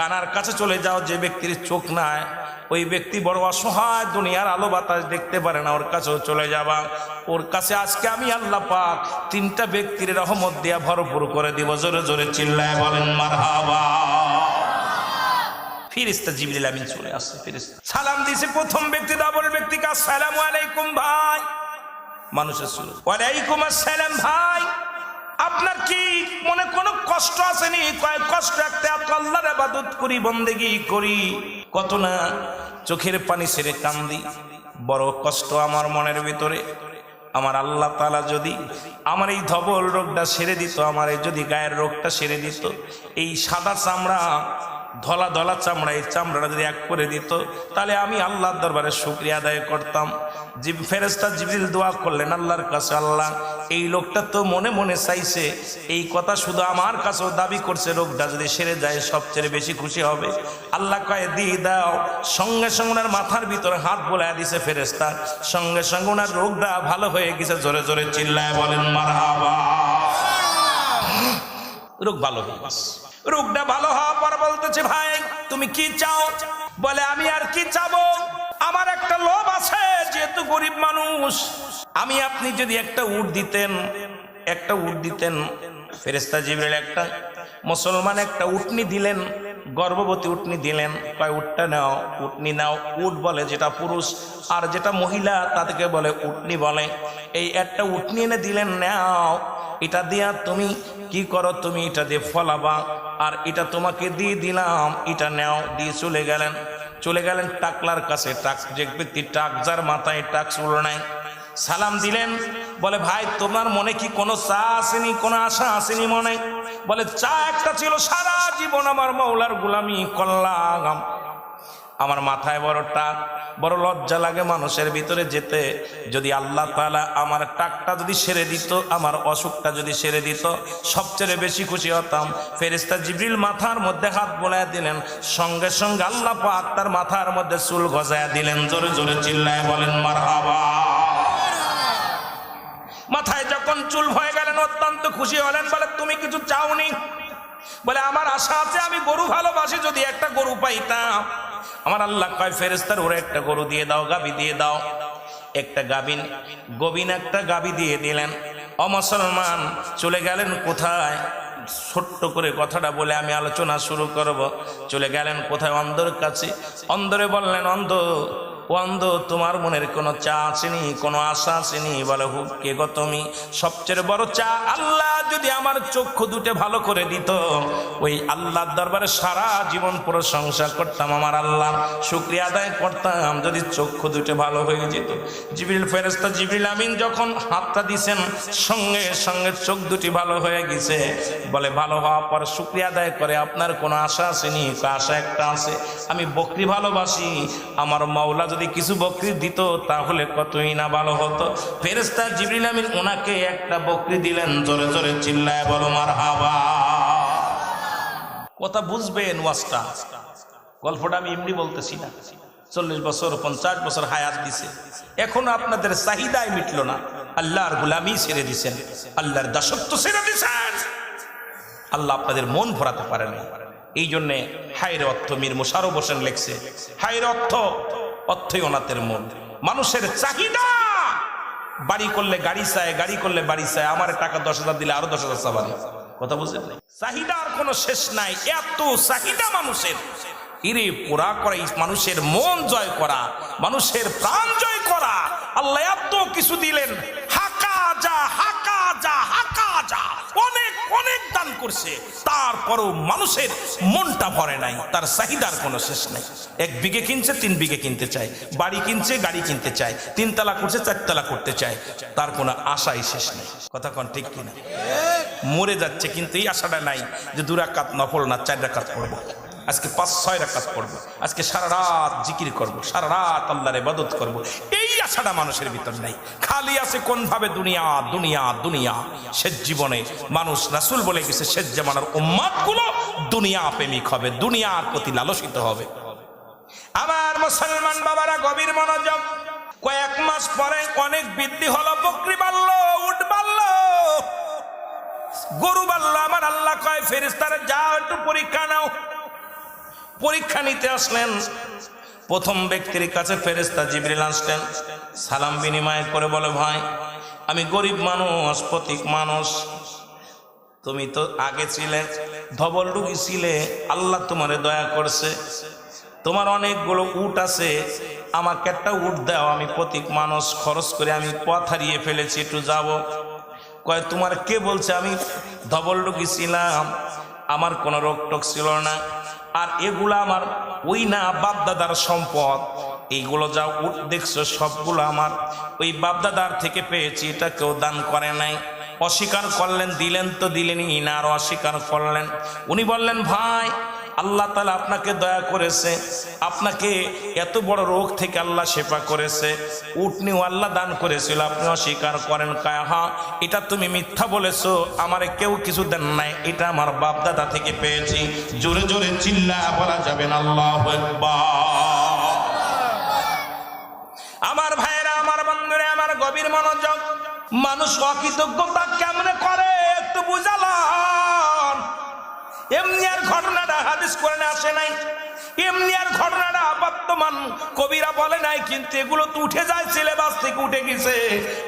কানার কাছে চলে যাও, যে ব্যক্তির চোখ নাই, ওই ব্যক্তি বড় অসহায়, দুনিয়ার আলো বাতাস দেখতে পারে না, ওর কাছেও চলে যাবা। ওর কাছে আজকে আমি আল্লাহ পাক তিনটা ব্যক্তির রহমত দিয়া ভরপুর করে দিব। জোরে জোরে চিল্লায় বলেন, মারহাবা। ফিরিস্তা জিবরিল আমিন চলে আসছে, ফিরিস্তা। সালাম দিয়েছে প্রথম ব্যক্তি, ডাবল ব্যক্তিকে, আসসালামু আলাইকুম ভাই। মানুষের শুরু ওয়ালাইকুম আসসালাম ভাই। আপনার কি মনে কোনো কষ্ট আসেনি? কয়েক কষ্ট একটা এত আল্লাহর আবাদত করি, বন্দেগি করি। কত না চোখের পানি ছেড়ে কান্দি। বড় কষ্ট আমার মনের ভিতরে। আমার আল্লাহ তালা যদি আমার এই ধবল রোগটা সেরে দিত, আমার এই যদি গায়ের রোগটা সেরে দিত, এই সাদা চামড়া ধলা ধলা চামড়া, এই চামড়াটা যদি এক করে দিত, তাহলে আমি আল্লাহর দরবারে শুক্রিয়া আদায় করতাম। যে ফেরেস্তা জিবরিল দোয়া করলেন, আল্লাহর কাছে আল্লাহ, এই লোকটা তো মনে মনে চাইছে, এই কথা শুধু আমার কাছেও দাবি করছে, রোগটা যদি সেরে যায় সবচেয়ে বেশি খুশি হবে। আল্লাহ কয়ে, দিয়ে দাও। সঙ্গে সঙ্গে ওনার মাথার ভিতরে হাত বোলায় দিছে ফেরেস্তা সঙ্গে সঙ্গে ওনার রোগটা ভালো হয়ে গেছে, জোরে জোরে চিল্লায় বলেন, মারহাবা। রোগ ভালো হয়ে গেছে। রোগটা ভালো হওয়ার পর বলতেছে, ভাই, তুমি কি চাও? বলে, আমি আর কি চাবো? আমার একটা লোভ আছে, যেহেতু গরিব মানুষ। আমি আপনি যদি একটা উট দিতেন, একটা উট দিতেন ফেরেস্তা জিবরেল একটা, মুসলমান একটা উটনি দিলেন গর্ভবতী উটনি দিলেন, কয়, উটটা নাও, উটনি নাও। উট বলে, যেটা পুরুষ। আর যেটা মহিলা, তাদেরকে বলে, উটনি বলে। এই একটা উটনি এনে দিলেন, নাও, এটা দিয়া তুমি কি করো? তুমি এটা দিয়ে ফলাবা। আর এটা তোমাকে দিয়ে দিলাম, এটা নেও, দিয়ে চলে গেলেন। চলে গেলেন টাকলার কাছে, টাক, যে ব্যক্তি টাক, যার মাথায় টাক, চুল নাই। সালাম দিলেন, বলে, ভাই, তোমার মনে কি কোনো চা আসেনি, কোনো আশা আসেনি মনে? বলে, চা একটা ছিল, সারা জীবন আমার মৌলার গুলামি করলাম আমার মাথায় বড় টাক, বড় লজ্জা লাগে মানুষের ভিতরে যেতে। যদি আল্লাহ তালা আমার টাকটা যদি সেরে দিত, আমার অসুখটা যদি সেরে দিত, সবচেয়ে বেশি খুশি হতাম। ফেরেস্তা জিবরিল মাথার মধ্যে হাত বোলায় দিলেন, সঙ্গে সঙ্গে আল্লাহ পাক তার মাথার মধ্যে চুল গজায় দিলেন। জোরে জোরে চিল্লায় বলেন মার মাথায় যখন চুল হয়ে গেলেন, অত্যন্ত খুশি হলেন, বলে, তুমি কিছু চাওনি? বলে, আমার আশা আছে, আমি গরু ভালোবাসি, যদি একটা গরু পাইতাম। আমার আল্লাহ কয় ফেরেস্তার ওরে একটা গরু দিয়ে দাও, গাবি দিয়ে দাও। একটা গাবিন, গবিন একটা গাবি দিয়ে দিলেন। অমুসলমান চলে গেলেন কোথায়? ছোট্ট করে কথাটা বলে আমি আলোচনা শুরু করব। চলে গেলেন কোথায়? অন্ধর কাছে। অন্ধরে বললেন অন্ধ অন্ধ তোমার মনের কোনো চা আসেনি কোনো আশা আসেনি বলে হুক কে গো তুমি। সবচেয়ে বড় চা আল্লাহ যদি আমার চক্ষু দুটে ভালো করে দিত, ওই আল্লাহর দরবারে সারা জীবন প্রশংসা করতাম আমার আল্লাহ। শুক্রিয়া আদায় করতাম যদি চক্ষু দুটে ভালো হয়ে যেত। জিবিল ফেরেস্তা জিবিল আমিন যখন হাতটা দিছেন, সঙ্গে সঙ্গে চোখ দুটি ভালো হয়ে গেছে। বলে, ভালো হওয়ার পর শুক্রিয়া আদায় করে, আপনার কোনো আশা আসেনি আশা একটা আছে। আমি বকরি ভালোবাসি, আমার মাওলা যদি কিছু বকরি দিত, তাহলে কতই না ভালো হতো। ফেরেস্তা জিবরিল আমিন ওনাকে একটা বকরি দিলেন, জোরে জোরে চিল্লায় বলো মার হাবা কথা বুঝবেন ওয়াজটা। গল্পটা আমি এমনি বলতেছি না। চল্লিশ বছর, পঞ্চাশ বছর হায়াত দিছে। এখনও আপনাদের চাহিদায় মিটলো না। আল্লাহর গুলামি ছেড়ে দিছেন। আল্লাহর দাসত্ব ছেড়ে দিছেন। আল্লাহ আপনাদের মন ভরাতে পারেন এই জন্যে হায়ের অর্থ মীর মোশারফ হোসেন লেখছে, হায়ের অর্থ অর্থই অনাথের মন। মানুষের চাহিদা বাড়ি করলে গাড়ি চায়, গাড়ি করলে বাড়ি চায়, আমার টাকা দশ হাজার দিলে আরও দশ হাজার চাবানি কথা বুঝলেন চাহিদার কোনো শেষ নাই, এত চাহিদা মানুষের। হিরে পোড়া করা মানুষের মন জয় করা, মানুষের প্রাণ জয় করা, আল্লাহ এত কিছু করছে, তারপরও মানুষের মনটা ভরে নাই, তার চাহিদার কোনো শেষ নাই। এক বিঘে কিনছে, তিন বিঘে কিনতে চায়। বাড়ি কিনছে, গাড়ি কিনতে চায়। তিনতলা করছে, চারতলা করতে চায়। তার কোনো আশাই শেষ নেই। কথা কন ঠিক কিনা? মরে যাচ্ছে, কিন্তু এই আশাটা নাই যে দু রাকাত নফল না, চার রাকাত পড়ব আজকে পাঁচ, ছয় রাকাত পড়ব। আজকে সারা রাত জিকির করব, সারা রাত আল্লাহর ইবাদত করব। এই আশাটা মানুষের ভিতর নাই। খালি আছে কোন ভাবে দুনিয়া দুনিয়া দুনিয়া। শেষ জীবনে মানুষ রাসুল বলে গেছে, শেষ জামানার উম্মাদগুলো দুনিয়া প্রেমিক হবে, দুনিয়ার প্রতি লালসিত হবে। আমার মুসলমান বাবারা, গভীর মনোযোগ। কয়েক মাস পরে অনেক বৃদ্ধি হলো, বকরি বাড়লো উঠ বাড়লো। গরু বাড়লো, আমার আল্লাহ কয় ফেরিস্তারে যাও, একটু পরীক্ষা নাও। পরীক্ষা নিতে আসলেন। প্রথম ব্যক্তির কাছে ফেরেস্তা জিবরিল আসলেন। সালাম বিনিময় করে বলে, ভাই, আমি গরিব মানুষ, প্রতীক মানুষ। তুমি তো আগে ছিলে, ধবল রুগী ছিলে, আল্লাহ তোমারে দয়া করছে। তোমার অনেকগুলো উট আছে, আমাকে একটা উট দাও, আমি প্রতীক মানুষ, খরচ করে আমি পথ হারিয়ে ফেলেছি, একটু যাব। কয়, তোমার কে বলছে আমি ধবল রুগী ছিলাম? আমার কোনো রোগ টোক ছিল না। আর এগুলো আমার ওই না বাপদাদার সম্পদ। এইগুলো যা উদ্দেশ্য দেখছ, সবগুলো আমার। ওই বাপদাদার থেকে পেয়েছি, এটা কেউ দান করে নাই। অস্বীকার করলেন, দিলেন তো দিলেনই না, আর অস্বীকার করলেন। উনি বললেন, ভাই আল্লাহ তালা আপনাকে দয়া করেছে, আপনাকে এত বড় রোগ থেকে আল্লাহ সেবা করেছে, উটনিও আল্লাহ দান করেছিল আপনি অস্বীকার করেন কায় হা এটা তুমি মিথ্যা বলেছ, আমারে কেউ কিছু দেন নাই, এটা আমার বাপ দাদা থেকে পেয়েছি, জোরে জোরে চিল্লা বলা যাবে না, আল্লাহ আমার ভাইরা আমার বন্ধুরে, আমার গভীর মনোযোগ, মানুষ অকৃতজ্ঞতা কেমনে করে, একটু বুঝালাম? এমনি আর ঘটনাটা হাদিস করে আসে নাই। এমনি আর ঘটনাটা বর্তমান কবিরা বলে নাই, কিন্তু এগুলো তো উঠে যায়, সিলেবাস থেকে উঠে গেছে।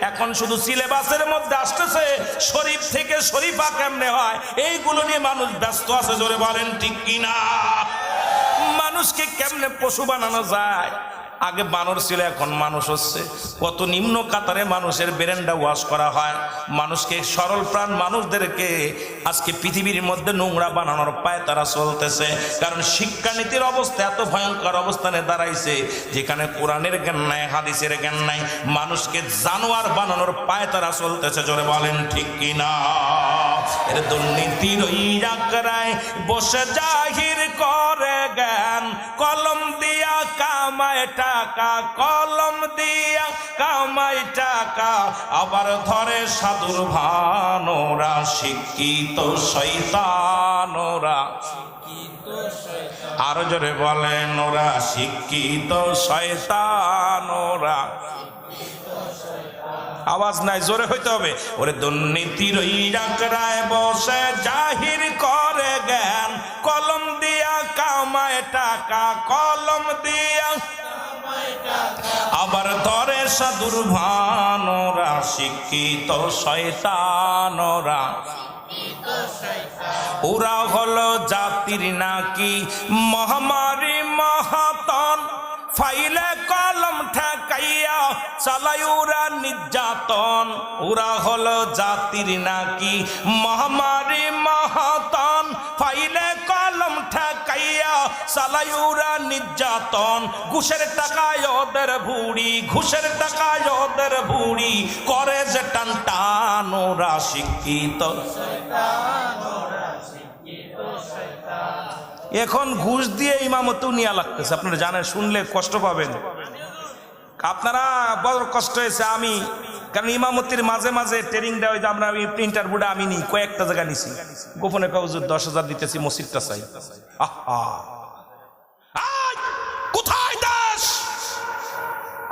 এখন শুধু সিলেবাসের মধ্যে আসতেছে, শরীফ থেকে শরীফা কেমনে হয়? এইগুলো নিয়ে মানুষ ব্যস্ত আছে, জোরে বলেন, ঠিক কিনা? মানুষকে কেমনে পশু বানানো যায়? আগে বানর ছিল, এখন মানুষ হচ্ছে। কত নিম্ন কাতারে মানুষের বেরেন্ডা ওয়াশ করা হয়। মানুষকে সরল প্রাণ মানুষদেরকে আজকে পৃথিবীর মধ্যে নোংরা বানানোর পায় তারা চলতেছে। কারণ শিক্ষানীতির অবস্থা এত ভয়ঙ্কর অবস্থানে দাঁড়াইছে, যেখানে কোরআনের জ্ঞান নাই, হাদিসের জ্ঞান নাই। মানুষকে জানোয়ার বানানোর পায় তারা চলতেছে, জোরে বলেন ঠিক কিনা? এর দুর্নীতির বসে জাহির করে জ্ঞান, কলম দিয়া কামায় টাকা, কলম দিয়া কামায় টাকা, আবার ধরে সাধুর ভানোরা, শিক্ষিত শৈতানোরা আরও জোরে বলেন, ওরা শিক্ষিত শয়তানোরা। আওয়াজ নাই, জোরে হইতে হবে। ওরে দুর্নীতির ওই ডাকরায় বসে জাহির করে জ্ঞান। কলম দিয়া কামায় টাকা, কলম দিয়া আবার ধরে সাধুর ভানোরা, শিক্ষিত শয়তানোরা। ওরা হলো জাতির নাকি মহামারী মহাতন। ফাইলে কলম ঠেকাইয়া চালাই ওরা নির্যাতন। ওরা হলো জাতির নাকি মহামারী মহাতন। ফাইলে ঠেকাইয়া চালাই ওরা নির্যাতন। ঘুষের টাকায় ওদের ভুড়ি, ঘুষের টাকায় ওদের ভুড়ি। করে যে টান টান শিক্ষিত। এখন ঘুষ দিয়ে ইমামতেও নিয়ে লাগতেছে। আপনারা জানেন, শুনলে কষ্ট পাবেন। আপনারা বড় কষ্ট হয়েছে আমি। কারণ ইমামতির মাঝে মাঝে ট্রেনিং দেওয়া হয় যে আমরা ইন্টারভিউটা আমি নিই, কয়েকটা জায়গা নিছি। গোপনে কাগজের দশ হাজার দিতেছি, মসজিদটা চাই। আহা!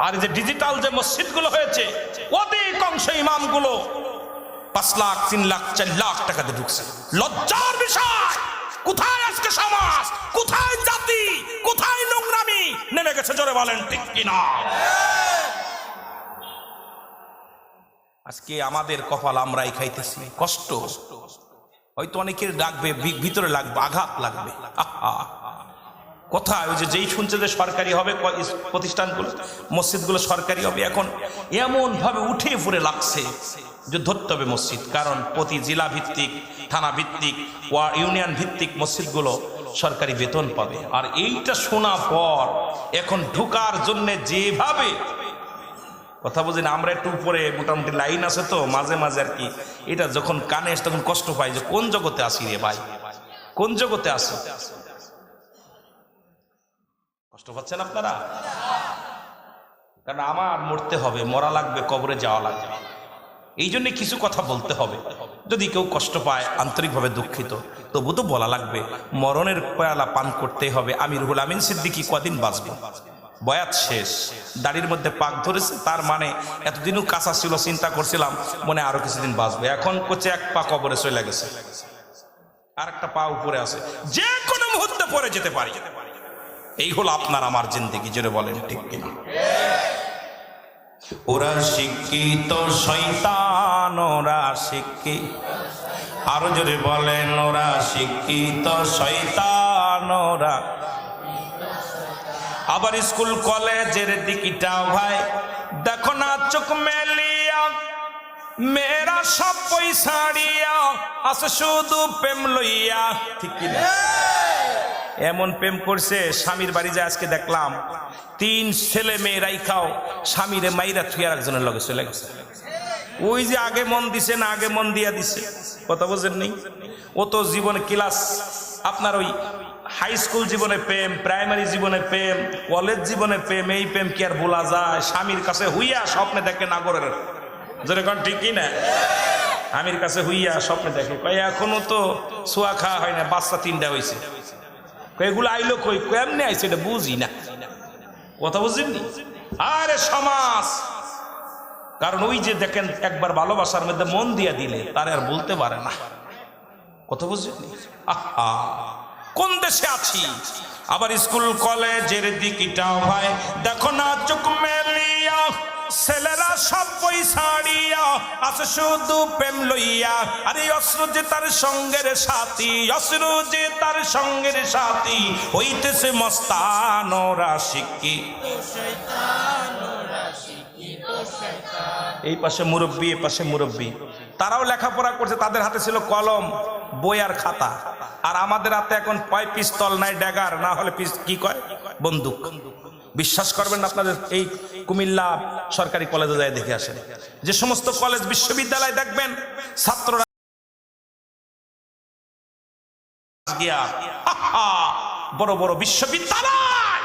আর যে ডিজিটাল যে মসজিদগুলো হয়েছে, অধিকাংশ ইমামগুলো পাঁচ লাখ, তিন লাখ, চার লাখ টাকাতে ঢুকছে। লজ্জার বিষয়! কোথায় আজকে সমাজ? কোথায় জাতি? কোথায় নোংরামি? নেমে গেছে জোরে বলেন, ঠিক কিনা? আজকে আমাদের কপাল আমরাই খাইতেছি, কষ্ট। হয়তো অনেকের লাগবে ভিতরে লাগবে, আঘাত লাগবে। আহা। কোথায় ওই যে যেই শুনছে যে সরকারি হবে প্রতিষ্ঠানগুলো, মসজিদগুলো সরকারি হবে, এখন এমন ভাবে উঠে পড়ে লাগছে যে ধরতে হবে মসজিদ। কারণ প্রতি জেলা ভিত্তিক, থানা ভিত্তিক, ওয়া ইউনিয়ন ভিত্তিক মসজিদগুলো সরকারি বেতন পাবে। আর এইটা শোনা পর এখন ঢুকার জন্য যেভাবে কথা বুঝি না, আমরা একটু উপরে মোটামুটি লাইন আছে তো, মাঝে মাঝে আর কি, এটা যখন কানে তখন কষ্ট পাই যে কোন জগতে আসি রে ভাই? কোন জগতে আসি কষ্ট পাচ্ছেন আপনারা? কারণ আমার মরতে হবে, মরা লাগবে, কবরে যাওয়া লাগবে। এই জন্য কিছু কথা বলতে হবে। যদি কেউ কষ্ট পায়, আন্তরিকভাবে দুঃখিত, তবু তো বলা লাগবে, মরণের পয়ালা পান করতে হবে। আমি রুহুল আমিন সিদ্দিকি কদিন বাঁচবো? বয়াত শেষ। দাড়ির মধ্যে পাক ধরেছে, তার মানে এতদিনও কাঁচা ছিল, চিন্তা করছিলাম, মনে আরও কিছুদিন বাঁচবে। এখন করছে এক পা কবরে চলে গেছে। আর একটা পা উপরে আছে। যে কোনো মুহূর্তে পরে যেতে পারি। এই হলো আপনার আমার জিন্দেগি, জোরে বলেন, ঠিক কিনা? ওরা শিক্ষিত শৈতান ওরা শিক্ষিত আরও জোরে বলেন, ওরা শিক্ষিত শৈতান ওরা। আবার স্কুল, কলেজের দিকিটাও ভাই, দেখো না চোখ মেলিয়া, মেয়েরা সব পয়সাড়িয়া আছে শুধু প্রেম লইয়া, ঠিক কি না? এমন প্রেম করছে, স্বামীর বাড়ি যায় আজকে দেখলাম, তিন ছেলে মেয়ে রাইখাও স্বামীরে মাইরা থুয়ার একজনের লগে চলে গেছে। ওই যে আগে মন দিছে না আগে মন দিয়া দিছে। কথা বোঝেন নেই? ও তো জীবনে ক্লাস, আপনার ওই হাই স্কুল জীবনে প্রেম প্রাইমারি জীবনে প্রেম কলেজ জীবনে প্রেম, এই প্রেম কি আর ভোলা যায়? স্বামীর কাছে হুইয়া স্বপ্নে দেখে নাগরের। যেরকম ঠিকই না আমির কাছে হুইয়া স্বপ্নে দেখে। এখনও তো সোয়া খাওয়া হয় না, বাচ্চা তিনটা হয়েছে এগুলো আইলো কই? কেমনে আইছে, এটা বুঝি না। কথা বুঝিনি আরে সমাজ! কারণ ওই যে দেখেন, একবার ভালোবাসার মধ্যে মন দিয়ে দিলে, তার আর বলতে পারে না। কথা বুঝলি আহা! কোন দেশে আছি? আবার স্কুল, কলেজের দিকটাও ভাই। দেখো না, চোখ মেলিয়া ছেলেরা সব পয়সাড়িয়া আছে শুধু প্রেম লইয়া। আরে অশ্রু যে তার সঙ্গের সাথী অশ্রু যে তার সঙ্গের সাথী, হইতেছে মস্তানোরা শিক্ষি এই পাশে মুরব্বী, এই পাশে মুরব্বী। তারাও লেখাপড়া করছে, তাদের হাতে ছিল কলম, বই আর খাতা। আর আমাদের হাতে এখন পয় পিস্তল, নাই ড্যাগার, না হলে পিস কি কয়? বন্দুক। বিশ্বাস করবেন আপনাদের, এই কুমিল্লা সরকারি কলেজে যায় দেখে আসেন। যে সমস্ত কলেজ বিশ্ববিদ্যালয় দেখবেন, ছাত্ররা গিয়া বড় বড় বিশ্ববিদ্যালয়!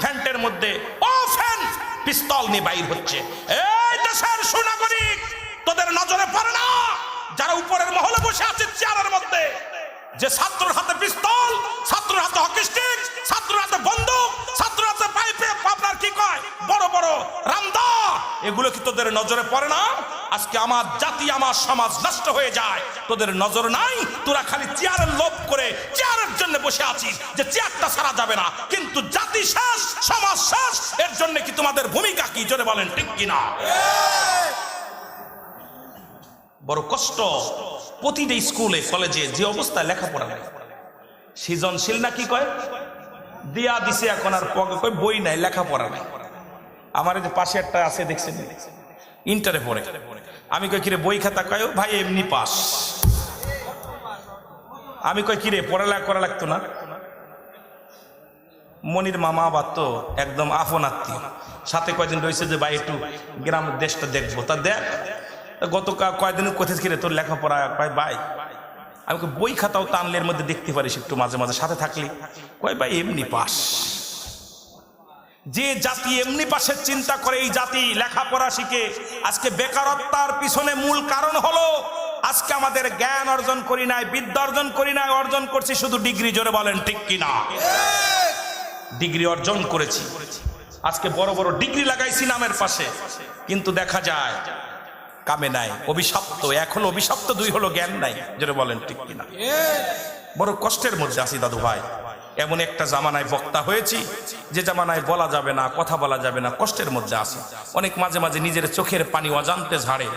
ফ্যান্টের মধ্যে, ও ফ্যান, পিস্তল নিয়ে বাইর হচ্ছে। এই দেশের সুনাগরিক, তোদের নজরে পড়ে না? যারা উপরের মহলে বসে আছে, চেয়ারের মধ্যে। যে ছাত্রর হাতে পিস্তল, ছাত্রের হাতে হকি স্টিক, ছাত্রের হাতে বন্দুক ছাত্র হাতে পাইপে আপনার কি কয়? বড় বড় রামদা এগুলো কি তোদের নজরে পড়ে না? আজকে আমার জাতি, আমার সমাজ নষ্ট হয়ে যায়। তোদের নজর নাই? তোরা খালি চেয়ারের লোভ করে চেয়ারের জন্য বসে আছিস যে চেয়ারটা সারা যাবে না। কিন্তু জাতি শেষ, সমাজ শেষ। এর জন্য কি তোমাদের ভূমিকা কি? জোরে বলেন, ঠিক কিনা? বড় কষ্ট। প্রতিটা স্কুলে, কলেজে যে অবস্থায় লেখাপড়া নাই। সৃজনশীল না কি কয়? দিয়া দিছে এখন আর কয় বই নাই, লেখাপড়া নাই। আমার যে পাশে একটা আছে, দেখছেন? ইন্টারে পড়ে। আমি কই কিরে, বই খাতা? কয় ভাই, এমনি পাস। আমি কই কিরে, পড়ালেখা করা লাগতো না? মনির মামা আবার তো একদম আপন আত্মীয়। সাথে কয়দিন রয়েছে যে, ভাই, একটু গ্রাম, দেশটা দেখব। তা দেখ তা গতকাল কয়দিন কোথায় কিরে তোর লেখাপড়া কয় ভাই? আমি বই খাতাও টানলের মধ্যে দেখতে পারিস একটু মাঝে মাঝে, সাথে থাকলি। কয় ভাই, এমনি পাস। যে জাতি এমনি পাশের চিন্তা করে এই জাতি লেখাপড়া শিখে, আজকে বেকারত্বার পিছনে মূল কারণ হলো, আজকে আমাদের জ্ঞান অর্জন করি নাই, বিদ্যা অর্জন করি নাই, অর্জন করছি শুধু ডিগ্রি, জোরে বলেন, ঠিক কিনা ডিগ্রি অর্জন করেছি। আজকে বড় বড় ডিগ্রি লাগাইছি নামের পাশে, কিন্তু দেখা যায় কামে নাই, অভিশপ্ত। এখন অভিশপ্ত দুই হলো জ্ঞান নাই, যেটা বলেন ঠিক কিনা। বড় কষ্টের মধ্যে আছি দাদু ভাই। এমন একটা জামানায় বক্তা হয়েছি, যে জামানায় বলা যাবে না, কথা বলা যাবে না, কষ্টের মধ্যে আছি। অনেক মাঝে মাঝে নিজের চোখের পানি অজান্তে ঝাড়ে।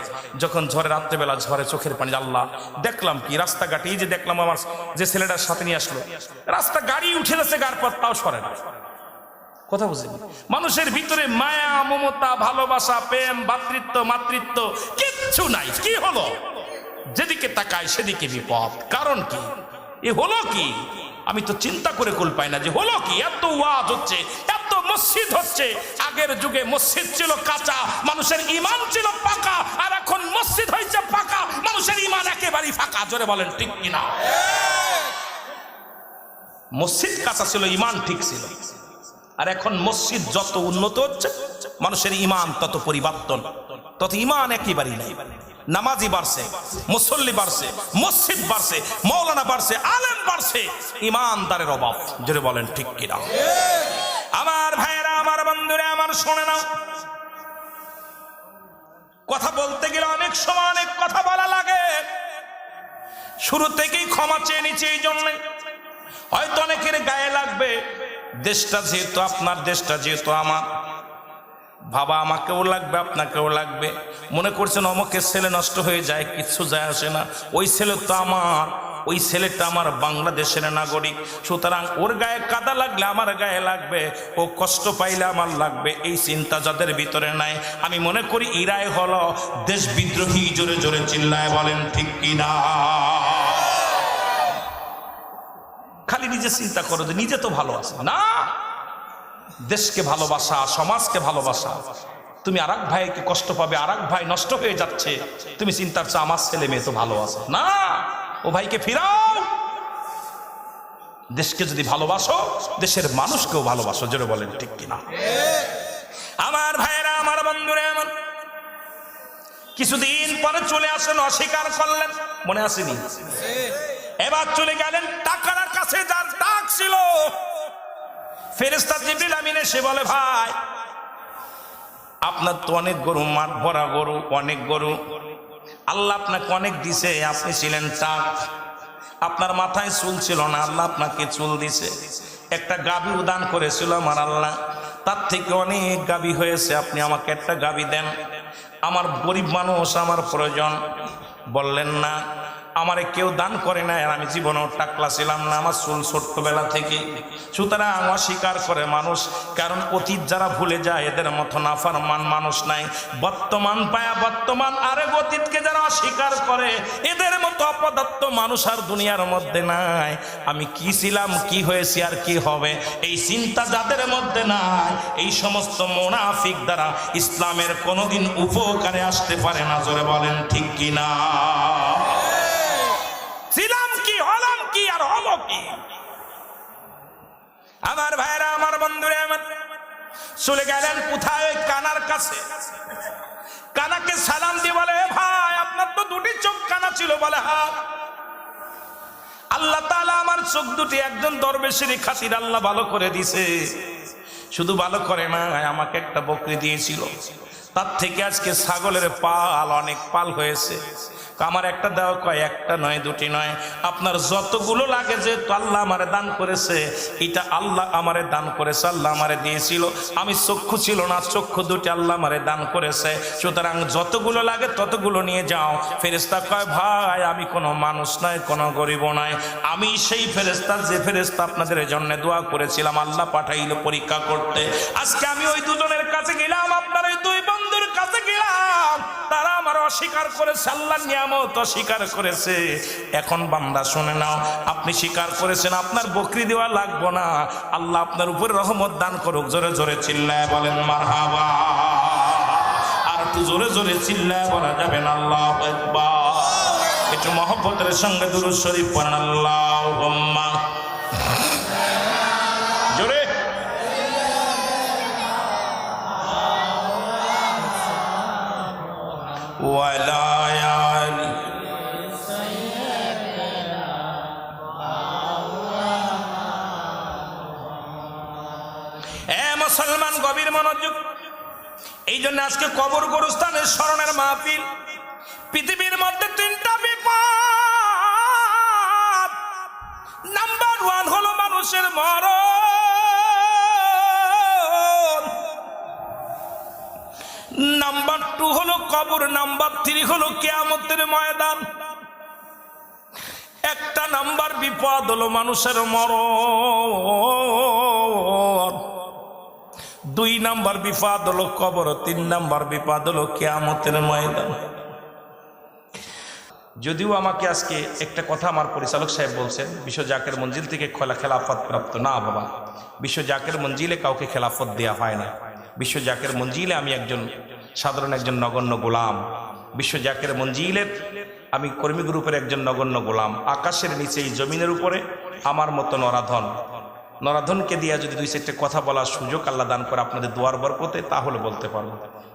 যখন ঝড়ে, রাত্রেবেলা ঝড়ে চোখের পানি, আল্লাহ, দেখলাম কি, রাস্তাঘাটে, এই যে দেখলাম আমার যে ছেলেটার সাথে নিয়ে আসলো, রাস্তা গাড়ি উঠে যাচ্ছে গার পর তাও সরে না। কথা বুঝিনি মানুষের ভিতরে মায়া, মমতা, ভালোবাসা, প্রেম, ভাতৃত্ব, মাতৃত্ব কিচ্ছু নাই। কি হলো? যেদিকে তাকায় সেদিকে বিপদ। কারণ কি? এ হলো কি? আমি তো চিন্তা করে কুল পাই না যে হলো কি? এত ওয়াজ হচ্ছে, এত মসজিদ হচ্ছে। আগের যুগে মসজিদ ছিল কাঁচা, মানুষের ইমান ছিল পাকা, আর এখন মসজিদ হয়েছে পাকা, মানুষের ইমান একেবারেই ফাঁকা। জোরে বলেন, ঠিক কিনা? মসজিদ কাঁচা ছিল ইমান ঠিক ছিল। আর এখন মসজিদ যত উন্নত হচ্ছে, মানুষের ইমান তত পরিবর্তন। তত ইমান একেবারেই নাই। নামাজি বাড়ছে, মুসল্লি বাড়ছে, মসজিদ বাড়ছে, মৌলানা বাড়ছে, আলেম বাড়ছে ইমানদারের অভাব। যদি বলেন, ঠিক কিনা? আমার ভাইয়েরা, আমার বন্ধুরা, আমার শোনে নাও। কথা বলতে গেলে অনেক সময় অনেক কথা বলা লাগে। শুরু থেকেই ক্ষমা চেয়ে নিচ্ছে এই জন্যে। হয়তো অনেকের গায়ে লাগবে। দেশটা যেহেতু আপনার, দেশটা যেহেতু আমার। বাবা আমাকেও লাগবে, আপনাকেও লাগবে। মনে করছেন অমকের ছেলে নষ্ট হয়ে যায় কিচ্ছু যায় আসে না। ওই ছেলে তো আমার, ওই ছেলেটা আমার বাংলাদেশের নাগরিক। সুতরাং ওর গায়ে কাদা লাগলে আমার গায়ে লাগবে, ও কষ্ট পাইলে আমার লাগবে, এই চিন্তা যাদের ভিতরে নাই। আমি মনে করি ইরাই হলো দেশ বিদ্রোহী, জোরে জোরে চিল্লায় বলেন ঠিক কিনা। খালি নিজে চিন্তা করো যে নিজে তো ভালো আছে। না! দেশকে ভালোবাসা, সমাজকে ভালোবাসা। তুমি আর এক ভাইকে কষ্ট পাবে আর ভাই নষ্ট হয়ে যাচ্ছে। তুমি চিন্তা করছ, আমার ছেলে মেয়ে তো ভালো আছে। না! ও ভাইকে ফিরাও! দেশকে যদি ভালোবাসো, দেশের মানুষকেও ভালোবাসো, জোরে বলেন, ঠিক কিনা? আমার ভাইয়েরা, আমার বন্ধুরা, আমার কিছুদিন পরে চলে আসেন, অস্বীকার করলেন। মনে আসেনি? এবার চলে গেলেন টাকার কাছে, যার ডাক ছিল। ফেরেস্তা জিবরিল আমিন এসে বলে, ভাই, আপনার তো অনেক গরু, মাঠ ভরা গরু, অনেক গরু। আল্লাহ আপনাকে অনেক দিছে, আপনি ছিলেন টাক আপনার মাথায় চুল ছিল না, আল্লাহ আপনাকে চুল দিছে। একটা গাবি উদান করেছিল আমার আল্লাহ। তার থেকে অনেক গাবি হয়েছে, আপনি আমাকে একটা গাবি দেন। আমার গরিব মানুষ আমার প্রয়োজন। বললেন না আমারে কেউ দান করে না আর আমি জীবনেও টাকলা ছিলাম না, আমার চুল ছোট্টবেলা থেকে। সুতরাং অস্বীকার করে মানুষ, কারণ অতীত যারা ভুলে যায়, এদের মতো নাফার মান মানুষ নাই। বর্তমান পায়া বর্তমান আরে অতীতকে যারা অস্বীকার করে, এদের মতো অপদার্থ মানুষ আর দুনিয়ার মধ্যে নাই। আমি কি ছিলাম, কি হয়েছি আর কি হবে, এই চিন্তা যাদের মধ্যে নাই, এই সমস্ত মোনাফিক দ্বারা ইসলামের কোনোদিন উপকারে আসতে পারে না, জোরে বলেন ঠিক কিনা ছিলাম কি হলাম কি আর হলো কি আমার ভাইরা, আমার বন্ধুরা, আমার চলে গেলেন কোথায়? কানার কাছে। কানাকে সালাম দিয়ে বলে, "এ ভাই, আপনার তো দুটি চোখ কানা ছিল। বলে হ্যাঁ আল্লাহ তাআলা আমার চোখ দুটি একজন দরবেশের খাতির আল্লাহ ভালো করে দিছে শুধু ভালো করে না, আমাকে একটা বকরি দিয়েছিল। তার থেকে আজকে ছাগলের পাল অনেক পাল হয়েছে। আমার একটা দেওয়া কয়, একটা নয়, দুটি নয়। আপনার যতগুলো লাগে যে তো আল্লাহ আমারে দান করেছে, এটা আল্লাহ আমারে দান করেছে, আল্লাহ আমারে দিয়েছিল। আমি চক্ষু ছিল না, চক্ষু দুটি আল্লাহ আমারে দান করেছে। সুতরাং যতগুলো লাগে ততগুলো নিয়ে যাও। ফেরেস্তা কয়, ভাই, আমি কোনো মানুষ নয়, কোনো গরিব নয়। আমি সেই ফেরেস্তা যে ফেরেস্তা আপনাদের জন্য দোয়া করেছিলাম, আল্লাহ পাঠাইলো পরীক্ষা করতে। আজকে আমি ওই দুজনের কাছে গেলাম, আপনার ওই দুই বন্ধুর অস্বীকার করেছে, আল্লাহ নিয়ামত অস্বীকার করেছে। এখন বান্দা, শুনে নাও, আপনি স্বীকার করেছেন, আপনার বকরি দেওয়া লাগবো না। আল্লাহ আপনার উপরে রহমত দান করুক, জোরে জোরে চিল্লায় বলেন, মারহাবা। আর একটু জোরে জোরে চিল্লায় বলা যাবে না, আল্লাহ একটু মহব্বতের সঙ্গে দুরুদ শরীফ পড়েন আল্লাহ মনোযোগ। এই জন্য আজকে কবর গরুস্থানের স্মরণের মাহফিল। পৃথিবীর মধ্যে তিনটা বিপদ। নাম্বার ওয়ান হলো মানুষের মরণ। নাম্বার টু হলো কবর। নাম্বার থ্রি হলো কেয়ামতের ময়দান। একটা নাম্বার বিপদ হলো মানুষের মরণ। দুই নাম্বার বিপদ হলো কবর, তিন নাম্বার বিপদ হলো কেয়ামতের ময়দান। যদিও আমাকে আজকে একটা কথা আমার পরিচালক সাহেব বলছেন বিশ্ব জাকের মঞ্জিল থেকে খোলা খেলাফত প্রাপ্ত না, বাবা। বিশ্ব জাকের মঞ্জিলে কাউকে খেলাফত দেওয়া হয় না। বিশ্ব জাকের মঞ্জিলে আমি একজন সাধারণ একজন নগণ্য গোলাম। বিশ্ব জাকের মঞ্জিলের আমি কর্মী গ্রুপের একজন নগণ্য গোলাম। আকাশের নিচে, এই জমিনের উপরে আমার মতো নরাধন নরাধনকে দিয়ে যদি দুই চারটে কথা বলার সুযোগ আল্লাহ দান করে আপনাদের দোয়ার বরকতে, তাহলে বলতে পারব।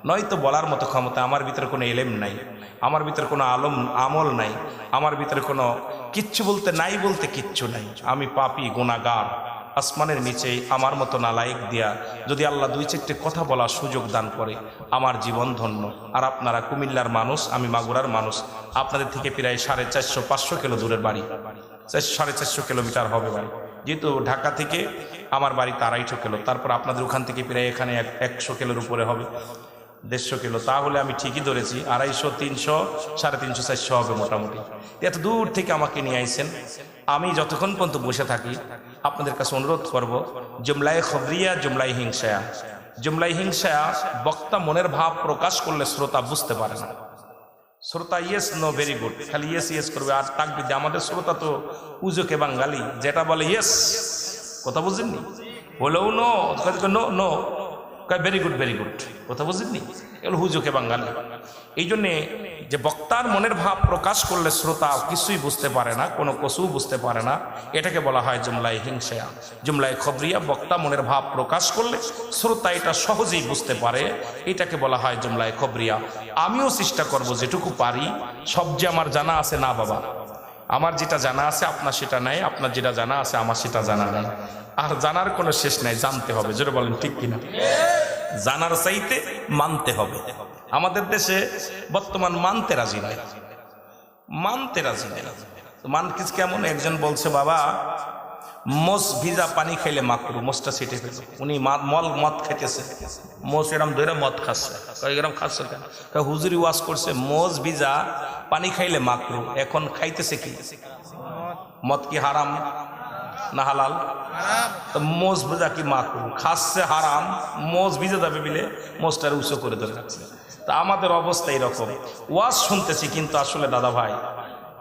নয়তো বলার মতো ক্ষমতা আমার ভিতরে কোনো এলেম নাই, আমার ভিতরে কোনো আলম, আমল নাই, আমার ভিতরে কোনো কিচ্ছু বলতে নাই বলতে কিচ্ছু নাই। আমি পাপি গুণাগার আসমানের নিচে আমার মতো নালায়েক দিয়া যদি আল্লাহ দুই চারটে কথা বলার সুযোগ দান করে, আমার জীবন ধন্য। আর আপনারা কুমিল্লার মানুষ, আমি মাগুরার মানুষ, আপনাদের থেকে প্রায় সাড়ে চারশো, পাঁচশো কিলো দূরের বাড়ি। সাড়ে চারশো কিলোমিটার হবে বাড়ি। যেহেতু ঢাকা থেকে আমার বাড়িতে আড়াইশো কিলো, তারপর আপনাদের ওখান থেকে প্রায় এখানে এক- একশো কিলোর উপরে হবে, দেড়শো কিলো। তাহলে আমি ঠিকই ধরেছি, আড়াইশো, তিনশো, সাড়ে তিনশো, চারশো হবে মোটামুটি। এত দূর থেকে আমাকে নিয়ে আইছেন, আমি যতক্ষণ পর্যন্ত বসে থাকি, আপনাদের কাছে অনুরোধ করব জুমলাই খবরিয়া জুমলাই হিংসায়া। জুমলাই হিংসায়া বক্তা মনের ভাব প্রকাশ করলে শ্রোতা বুঝতে পারে না। শ্রোতা ইয়েস নো ভেরি গুড খালি ইয়েস ইয়েস করবে আর তাক যদি আমাদের শ্রোতা তো উজোকে বাঙালি। যেটা বলে ইয়েস কথা বুঝেননি? বলেও no no no very good very good কথা বুঝেননি? এগুলো হুজুকে বাঙালি এই জন্যে যে বক্তার মনের ভাব প্রকাশ করলে শ্রোতা কিছুই বুঝতে পারে না, কোনো কসু বুঝতে পারে না। এটাকে বলা হয় জুমলাই হিংসা। জুমলাই খবরিয়া বক্তা মনের ভাব প্রকাশ করলে শ্রোতা এটা সহজেই বুঝতে পারে। এটাকে বলা হয় জুমলাই খবরিয়া। আমিও চেষ্টা করব যেটুকু পারি। সব যে আমার জানা আছে, না বাবা। আমার যেটা জানা আছে, আপনার সেটা নাই। আপনার যেটা জানা আছে, আমার সেটা জানা নাই। আর জানার কোনো শেষ নাই, জানতে হবে। যেটা বলেন, ঠিক কিনা? জানার চাইতে মানতে হবে। আমাদের দেশে বর্তমান মানতে রাজি নাই। মানতে রাজি নাই। মানকিস কেমন? একজন বলছে, বাবা, মোষ ভিজা পানি খাইলে মাকরু মোষটা ছিটে ফেলে উনি মল মদ খাইতেছে। মোষ এরম ধরে মদ খাচ্ছে। এরম খাচ্ছে কেন? হুজুরি ওয়াশ করছে, মোষ ভিজা পানি খাইলে মাকরু এখন খাইতেছে কি? মদ কি হারাম? না হালাল? তো মোজ ভেজা কি মাকরু খাচ্ছে হারাম মোজ ভিজে যাবে বিলে মোজটার উঁচু করে ধরে রাখছে। তা আমাদের অবস্থা এরকম ওয়াজ শুনতেছি কিন্তু আসলে দাদা ভাই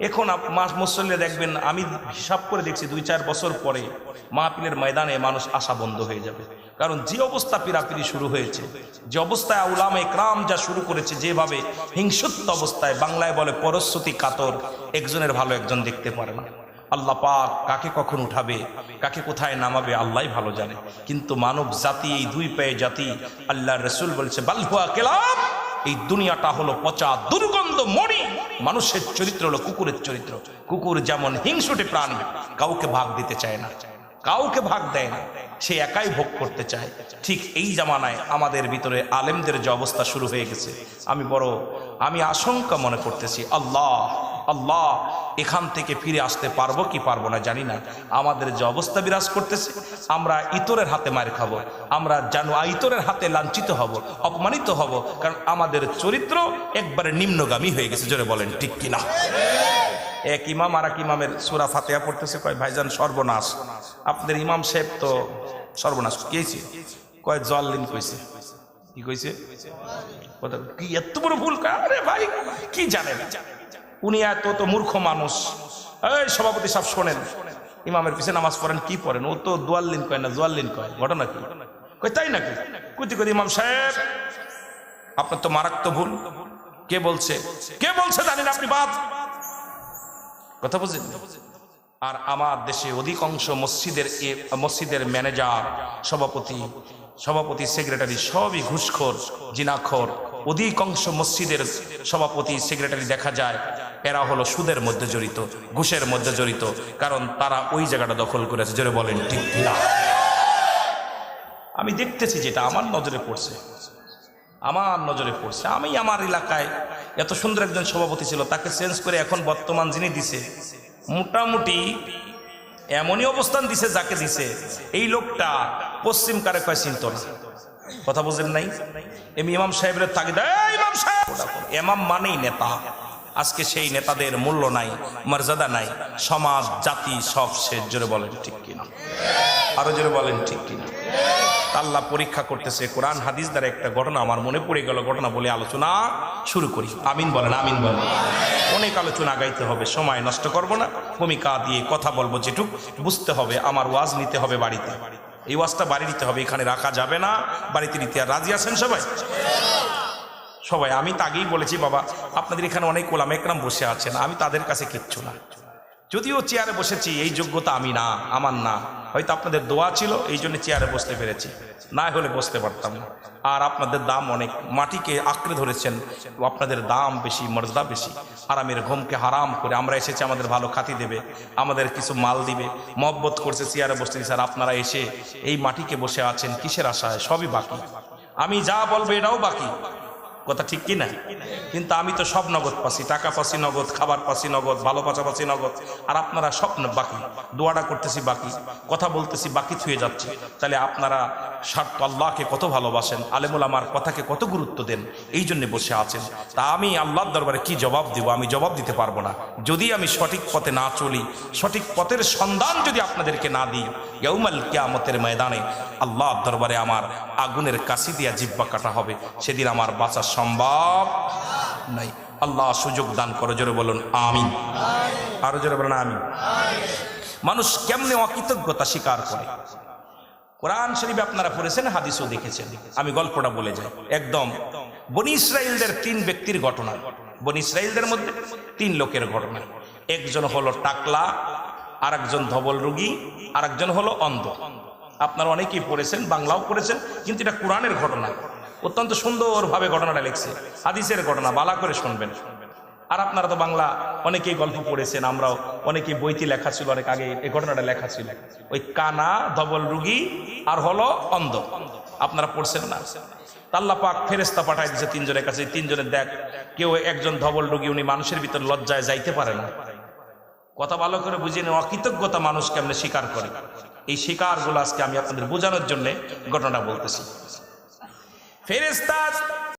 এখন মাস মুসল্লি দেখবেন আমি হিসাব করে দেখছি দুই চার বছর পরে মাহপিলের ময়দানে মানুষ আসা বন্ধ হয়ে যাবে। কারণ যে অবস্থা পিরাপিরি শুরু হয়েছে যে অবস্থায় আউলামে ক্রাম যা শুরু করেছে যেভাবে হিংসুত্ব অবস্থায় বাংলায় বলে পরস্বতী কাতর একজনের ভালো একজন দেখতে পারে না। আল্লাহ পাক কাকে কখন উঠাবে, কাকে কোথায় নামাবে আল্লাহই ভালো জানে। কিন্তু মানব জাতি, এই দুই পায়ে জাতি আল্লাহ রসুল বলছে বালহুয়া কেলাম। এই দুনিয়াটা হলো পচা দুর্গন্ধ মরি মানুষের চরিত্র হলো কুকুরের চরিত্র। কুকুর যেমন হিংসুটে প্রাণী, কাউকে ভাগ দিতে চায় না। কাউকে ভাগ দেয় না, সে একাই ভোগ করতে চায়। ঠিক এই জামানায় আমাদের ভিতরে আলেমদের যে অবস্থা শুরু হয়ে গেছে। আমি বড়, আমি আশঙ্কা মনে করতেছি, আল্লাহ আল্লাহ, এখান থেকে ফিরে আসতে পারব কি পারব না জানি না। আমাদের যে অবস্থা বিরাজ করতেছে, আমরা ইতরের হাতে মার খাব, আমরা জানো ইতরের হাতে লাঞ্ছিত হব, অপমানিত হব, কারণ আমাদের চরিত্র একবারে নিম্নগামী হয়ে গেছে, জোরে বলেন, ঠিক কিনা? এক ইমাম আর এক ইমামের সুরা ফাতেহা পড়তেছে, কয়, ভাইজান, সর্বনাশ। আপনাদের ইমাম সাহেব তো সর্বনাশ কিয়েছে কয় জল্লিন কইছে। কি কইছে? কি, এত বড় ভুল? আরে ভাই, কি জানেন? উনি এত তো মূর্খ মানুষ। এই সভাপতি সব শোনেন, ইমামের পিছে নামাজ পড়েন, কি পড়েন? ও তো দোয়াল্লিন কয় না, জোয়াল্লিন কয়, ঘটনা কি? তাই নাকি? কুতি কুতি ইমাম সাহেব, আপনার তো মারাত্মক ভুল। কে বলছে? কে বলছে জানেন আপনি বাদ। কথা বুঝলেন আর আমার দেশে অধিকাংশ মসজিদের মসজিদের ম্যানেজার, সভাপতি সভাপতি, সেক্রেটারি সবই ঘুষখোর, জিনাখোর। অধিকাংশ মসজিদের সভাপতি, সেক্রেটারি দেখা যায়, এরা হলো সুদের মধ্যে জড়িত, ঘুষের মধ্যে জড়িত, কারণ তারা ওই জায়গাটা দখল করেছে। জোরে বলেন, ঠিক কিনা? আমি দেখতেছি যেটা আমার নজরে পড়ছে। আমার নজরে পড়ছে। আমি আমার এলাকায় এত সুন্দর একজন সভাপতি ছিল, তাকে চেঞ্জ করে এখন বর্তমান যিনি দিছে, মোটামুটি এমনই অবস্থান দিছে যাকে দিছে। এই লোকটা পশ্চিম কারে কয় চিন্ত না। কথা বুঝেন নাই? এম ইমাম সাহেবের তাগিদ ইমাম মানেই নেতা। আজকে সেই নেতাদের মূল্য নাই, মর্যাদা নাই। সমাজ, জাতি সব শেষ। জোরে বলেন ঠিক কিনা? আরও জোরে বলেন ঠিক কিনা? আল্লাহ পরীক্ষা করতেছে, কোরআন, হাদিস দ্বারা একটা ঘটনা আমার মনে পড়ে গেল, ঘটনা বলে আলোচনা শুরু করি। আমিন বলেন আমিন বলেন। অনেক আলোচনা গাইতে হবে, সময় নষ্ট করব না। ভূমিকা দিয়ে কথা বলব যেটুক, বুঝতে হবে, আমার ওয়াজ নিতে হবে বাড়িতে। এই ওয়াজটা বাড়ি নিতে হবে, এখানে রাখা যাবে না। বাড়িতে নিতে আর রাজি আছেন সবাই? সবাই, আমি তো আগেই বলেছি বাবা, আপনাদের এখানে অনেক ওলাম একরাম বসে আছেন, আমি তাদের কাছে কিচ্ছু না। যদিও চেয়ারে বসেছি, এই যোগ্যতা আমি না, আমার না। হয়তো আপনাদের দোয়া ছিল, এই জন্য চেয়ারে বসতে পেরেছি। না হলে বসতে পারতাম। না আর আপনাদের দাম অনেক। মাটিকে আঁকড়ে ধরেছেন। আপনাদের দাম বেশি, মর্যাদা বেশি। আরামের ঘুমকে হারাম করে আমরা এসেছি, আমাদের ভালো খাতি দেবে, আমাদের কিছু মাল দিবে, মহব্বত করছে, চেয়ারে বসতে স্যার আপনারা এসে এই মাটিকে বসে আছেন, কিসের আশায়? সবই বাকি। আমি যা বলব এটাও বাকি। কথা ঠিক কি না কিন্তু আমি তো সব নগদ পাচ্ছি, টাকা পাচ্ছি নগদ, খাবার পাচ্ছি নগদ, ভালো পাচ্ছি নগদ, আর আপনারা স্বপ্ন বাকি, দোয়াটা করতেছি বাকি, কথা বলতেছি বাকি থুয়ে যাচ্ছে। তাহলে আপনারা স্বার্থ আল্লাহকে কত ভালোবাসেন, আলেমুল আমার কথাকে কত গুরুত্ব দেন, এই জন্য বসে আছেন। তা আমি আল্লাহর দরবারে কি জবাব দিব, আমি জবাব দিতে পারব না। যদি আমি সঠিক পথে না চলি, সঠিক পথের সন্ধান যদি আপনাদেরকে না দিই ইয়ৌমাল কিয়ামতের ময়দানে আল্লাহর দরবারে আমার আগুনের কাশি দিয়া জিব্বা কাটা হবে, সেদিন আমার বাঁচা সম্ভব নাই আল্লাহ সুযোগ দান করো, জোরে বলুন, আমিন। আরও জোরে বলুন, আমিন। মানুষ কেমনে অকৃতজ্ঞতা স্বীকার করে? কোরআন শরীফে আপনারা পড়েছেন, হাদিসও দেখেছেন। আমি গল্পটা বলে যাই। একদম, বনি ইসরায়েলদের তিন ব্যক্তির ঘটনা। বনি ইসরায়েলদের মধ্যে তিন লোকের ঘটনা। একজন হলো টাকলা আর একজন ধবল রুগী আর একজন হলো অন্ধ। আপনারা অনেকেই পড়েছেন, বাংলাও পড়েছেন, কিন্তু এটা কোরআনের ঘটনা। অত্যন্ত সুন্দরভাবে ঘটনাটা লিখছে। হাদিসের ঘটনা, বালা করে শুনবেন। আর আপনারা তো বাংলা অনেকেই গল্প পড়েছেন, আমরাও অনেকেই বইতে লেখা ছিল, অনেক আগে এই ঘটনাটা লেখা ছিল। ওই কানা ধবল রুগী আর হলো অন্ধ। আপনারা পড়ছেন না? তাল্লা পাক ফেরেস্তা পাঠাই দিয়েছে তিনজনের কাছে তিনজনের দেখ, কেউ একজন ধবল রুগী, উনি মানুষের ভিতর লজ্জায় যাইতে পারে না। কথা ভালো করে বুঝিয়ে নেন অকৃতজ্ঞতা মানুষ কেমনে স্বীকার করে? এই স্বীকারগুলো আজকে আমি আপনাদের বোঝানোর জন্য ঘটনা বলতেছি। ফেরেস্তা